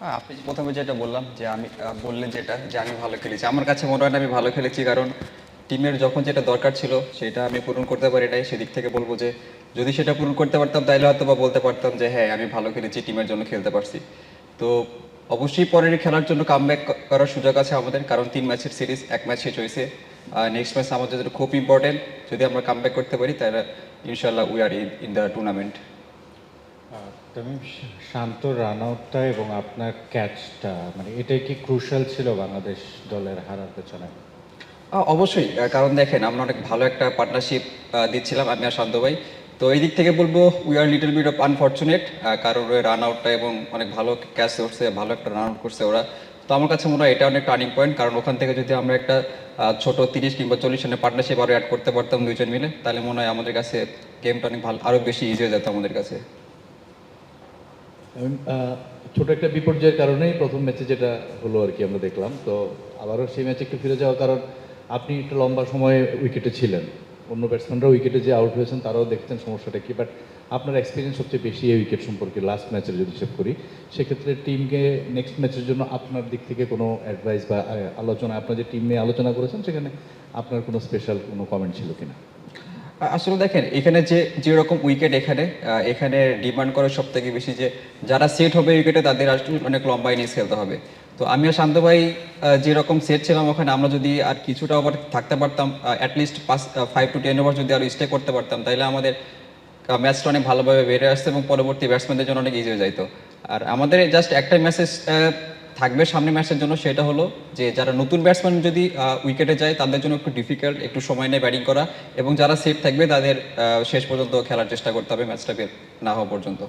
হ্যাঁ, আপনি প্রথমে যেটা বললাম যে আমি বললেন যেটা যে আমি ভালো খেলেছি। আমার কাছে মনে হয় না আমি ভালো খেলেছি কারণ টিমের যখন যেটা দরকার ছিল সেটা আমি পূরণ করতে পারি নাই। সেদিক থেকে বলব যে যদি সেটা পূরণ করতে পারতাম তাহলে হয়তো বা বলতে পারতাম যে হ্যাঁ আমি ভালো খেলেছি টিমের জন্য খেলতে পারছি। তো অবশ্যই পরের খেলার জন্য কামব্যাক করার সুযোগ আছে আমাদের কারণ তিন ম্যাচের সিরিজ এক ম্যাচ শেষ হয়েছে। নেক্সট ম্যাচ আমাদের জন্য খুব ইম্পর্টেন্ট যদি আমরা কামব্যাক করতে পারি তাহলে ইনশাল্লাহ we are in the tournament Shanto run আউটটা এবং আপনার ক্যাচটা মানে এটাই কি ক্রুশাল ছিল বাংলাদেশ দলের হারার পেছনে? অবশ্যই। কারণ দেখেন, আমরা অনেক ভালো একটা পার্টনারশিপ দিচ্ছিলাম, আমি আর শান্ত ভাই। তো এই দিক থেকে বলব we are little bit of unfortunate কারণ ওই রান আউটটা এবং অনেক ভালো ক্যাচ করছে ভালো একটা রান আউট করছে ওরা। তো আমার কাছে মনে হয় এটা অনেক টার্নিং পয়েন্ট কারণ ওখান থেকে যদি আমরা একটা ছোট তিরিশ কিংবা চল্লিশ রানের পার্টনারশিপ আরও অ্যাড করতে পারতাম দুইজন মিলে, তাহলে মনে হয় আমাদের কাছে গেমটা অনেক ভালো আরও বেশি ইজি হয়ে যেত আমাদের কাছে। ছোট একটা বিপর্যয়ের কারণেই প্রথম ম্যাচে যেটা হলো আর কি আমরা দেখলাম। তো আবারও সেই ম্যাচে একটু ফিরে যাওয়ার কারণ, আপনি একটু লম্বা সময়ে উইকেটে ছিলেন। অন্য ব্যাটসম্যানরা উইকেটে যে আউট হয়েছেন, তারাও দেখতেন সমস্যাটা কি। বাট আপনার এক্সপিরিয়েন্স সবচেয়ে বেশি এই উইকেট সম্পর্কে লাস্ট ম্যাচের যদি হিসেব করি, সেক্ষেত্রে টিমকে নেক্সট ম্যাচের জন্য আপনার দিক থেকে কোনো অ্যাডভাইস বা আলোচনা, আপনার যে টিম নিয়ে আলোচনা করেছেন, সেখানে আপনার কোনো স্পেশাল কোনো কমেন্ট ছিল কিনা? আসলে দেখেন, এখানে যে যেরকম উইকেট এখানে এখানে ডিমান্ড করে সব থেকে বেশি যে, যারা সেট হবে উইকেটে তাদের আসলে অনেক লম্বা ইনিংস খেলতে হবে। তো আমি আর শান্ত ভাই যেরকম সেট ছিলাম ওখানে, আমরা যদি আর কিছুটা ওভার থাকতে পারতাম অ্যাটলিস্ট পাঁচ ফাইভ টু টেন ওভার যদি আরও স্টে করতে পারতাম, তাহলে আমাদের ম্যাচটা অনেক ভালোভাবে বেড়ে আসছে এবং পরবর্তী ব্যাটসম্যানদের জন্য অনেক ইজি হয়ে যাইতো। আর আমাদের জাস্ট একটাই মেসেজ থাকবে সামনে ম্যাচের জন্য সেটা হলো যে যারা নতুন ব্যাটসম্যান যদি উইকেটে যায়, তাদের জন্য একটু ডিফিকাল্ট একটু সময় নিয়ে ব্যাটিং করা এবং যারা সেফ থাকবে, তাদের শেষ পর্যন্ত খেলার চেষ্টা করতে হবে ম্যাচটা বের না হওয়া পর্যন্ত।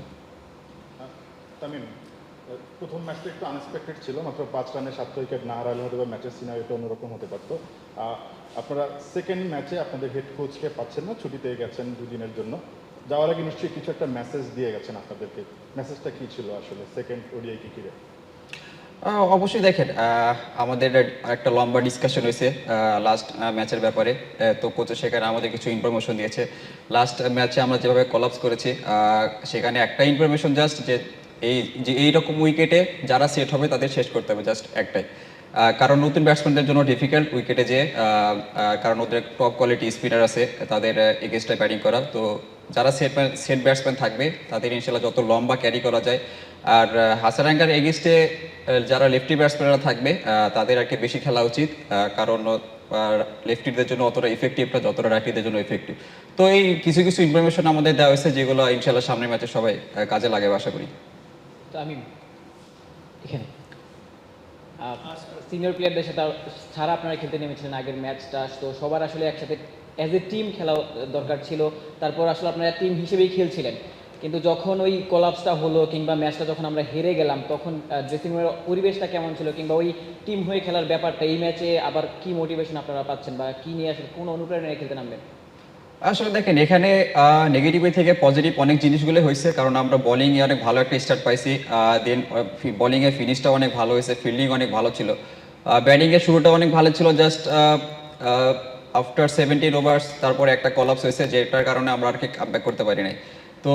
প্রথম ম্যাচটা একটু আনএক্সপেক্টেড ছিল, মাত্র পাঁচ রানে সাত উইকেট না হারালে হয়তো বা ম্যাচের সিনারিটা অন্যরকম হতে পারতো। আপনারা সেকেন্ড ম্যাচে আপনাদের হেড কোচকে পাচ্ছেন না ছুটিতে গেছেন দুদিনের জন্য। যাওয়ার আগে নিশ্চয়ই কিছু একটা মেসেজ দিয়ে গেছেন আপনাদেরকে। মেসেজটা কী ছিল আসলে? সেকেন্ড ওডিআই কি কিরে অবশ্যই দেখেন আমাদের একটা লম্বা ডিসকাশন হয়েছে লাস্ট ম্যাচের ব্যাপারে। তো কোচ সেখানে আমাদের কিছু ইনফরমেশন দিয়েছে। লাস্ট ম্যাচে আমরা যেভাবে কলাপস করেছি সেখানে একটা ইনফরমেশন জাস্ট যে এই, যে এইরকম উইকেটে যারা সেট হবে তাদের শেষ করতে হবে জাস্ট একটাই। কারণ নতুন ব্যাটসম্যানদের জন্য ডিফিকাল্ট উইকেটে যে কারণ ওদের টপ কোয়ালিটি স্পিনার আছে, তাদের এগেনস্টে ব্যাটিং করা। তো যারা সেট সেট ব্যাটসম্যান থাকবে, তাদের ইনশাল্লাহ যত লম্বা ক্যারি করা যায়। আর হাসারাঙ্গার এগেনস্টে যারা লেফটি ব্যাটসম্যানরা থাকবে তাদের আর কি বেশি খেলা উচিত কারণ লেফটিদের জন্য অতটা ইফেক্টিভ না, যতটা রাইটিদের জন্য ইফেক্টিভ তো এই কিছু কিছু ইনফরমেশন আমাদের দেওয়া হয়েছে, যেগুলো ইনশাল্লাহ সামনের ম্যাচে সবাই কাজে লাগাবে, আশা করি। তো আমি এখানে। সিনিয়র প্লেয়ারদের সাথে ছাড়া আপনারা খেলতে নেমেছিলেন আগের ম্যাচটা তো সবার আসলে একসাথে অ্যাজ এ টিম খেলা দরকার ছিল। তারপর আসলে আপনারা টিম হিসেবেই খেলছিলেন। কিন্তু যখন ওই কোলাপসটা হলো কিংবা ম্যাচটা যখন আমরা হেরে গেলাম, তখন ড্রেসিং রুমের পরিবেশটা কেমন ছিল কিংবা ওই টিম হয়ে খেলার ব্যাপারটা, এই ম্যাচে আবার কি মোটিভেশন আপনারা পাচ্ছেন বা কি নিয়ে আসলে কোন অনুপ্রেরণায় খেলতে নামবেন? আসলে দেখেন, এখানে নেগেটিভ থেকে পজিটিভ অনেক জিনিসগুলো হয়েছে, কারণ আমরা বোলিং এ অনেক ভালো একটা স্টার্ট পাইছি দেন বোলিং এর ফিনিশটা অনেক ভালো হয়েছে ফিল্ডিং অনেক ভালো ছিল। ব্যাটিং এর শুরুটা অনেক ভালো ছিল জাস্ট আফটার সেভেন্টিন ওভার্স তারপরে একটা কলাপস হয়েছে, যেটার কারণে আমরা আর কি কামব্যাক করতে পারি নাই। তো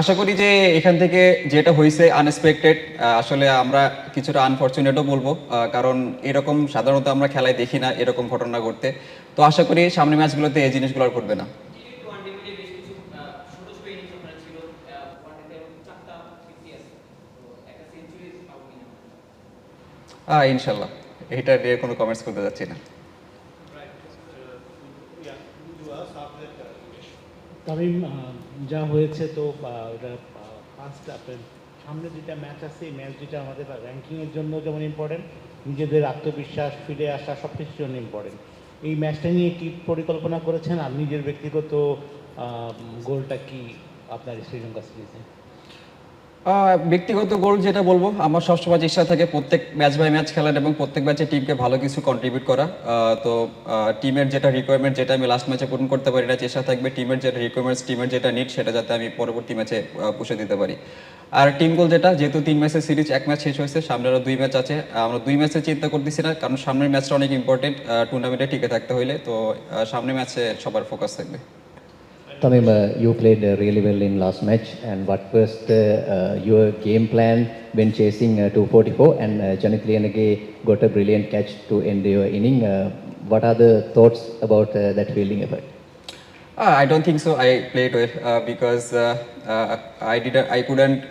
আশা করি যে এখান থেকে যেটা হয়েছে আনএক্সপেক্টেড আসলে আমরা কিছুটা আনফর্চুনেটও বলব কারণ এরকম সাধারণত আমরা খেলায় দেখি না এরকম ঘটনা ঘটতে। তো আশা করি সামনের ম্যাচগুলোতে এই জিনিসগুলো আর ঘটবে না। ইনশাল্লাহ। এটা নিয়ে কোনো কমেন্টস করতে যাচ্ছি না। তামিম যা হয়েছে তো ওটা ফার্স্ট আপনার সামনে যেটা ম্যাচ আছে, এই ম্যাচ যেটা আমাদের র্যাঙ্কিংয়ের জন্য যেমন ইম্পর্টেন্ট নিজেদের আত্মবিশ্বাস ফিরে আসা সব কিছুর জন্য ইম্পর্টেন্ট এই ম্যাচটা নিয়ে কী পরিকল্পনা করেছেন? আর নিজের ব্যক্তিগত গোলটা কি আপনার শ্রীলঙ্কা সিরিজে ব্যক্তিগত গোল যেটা বলব, আমার সবসময় চেষ্টা থাকে প্রত্যেক ম্যাচ বাই ম্যাচ খেলার এবং প্রত্যেক ম্যাচে টিমকে ভালো কিছু কন্ট্রিবিউট করা। তো টিমের যেটা রিকোয়ারমেন্ট যেটা আমি লাস্ট ম্যাচে পূরণ করতে পারি না, চেষ্টা থাকবে টিমের যেটা রিকোয়ারমেন্টস টিমের যেটা নিড সেটা যাতে আমি পরবর্তী ম্যাচে পুষে দিতে পারি। আর টিম গোল যেটা, যেহেতু তিন ম্যাচের সিরিজ এক ম্যাচ শেষ হয়েছে সামনে আরও দুই ম্যাচ আছে। আমরা দুই ম্যাচে চিন্তা করতেছি না, কারণ সামনের ম্যাচটা অনেক ইম্পর্টেন্ট টুর্নামেন্টে টিকে থাকতে হইলে, তো সামনের ম্যাচে সবার ফোকাস থাকবে। Tamim, uh, you played uh, really well in last match. And what was the, uh, your game plan when chasing uh, 244? And uh, Lianage got a brilliant catch to end your inning. Uh, what are the thoughts about uh, that fielding effort? Uh, I don't think so. I played well uh, because uh, uh, I didn't. I couldn't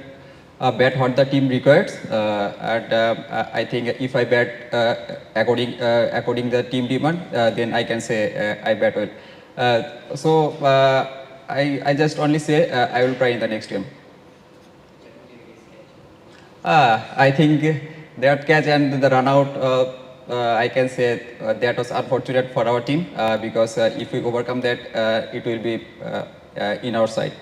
uh, bet what the team requires, uh, and uh, I think if I bet uh, according uh, according the team demand, uh, then I can say uh, I bet well. Uh, so uh, I I just only say uh, I will try in the next game. Uh, I think that catch and the run out, uh, uh, I can say uh, that was unfortunate for our team uh, because uh, if we overcome that, uh, it will be uh, uh, in our side.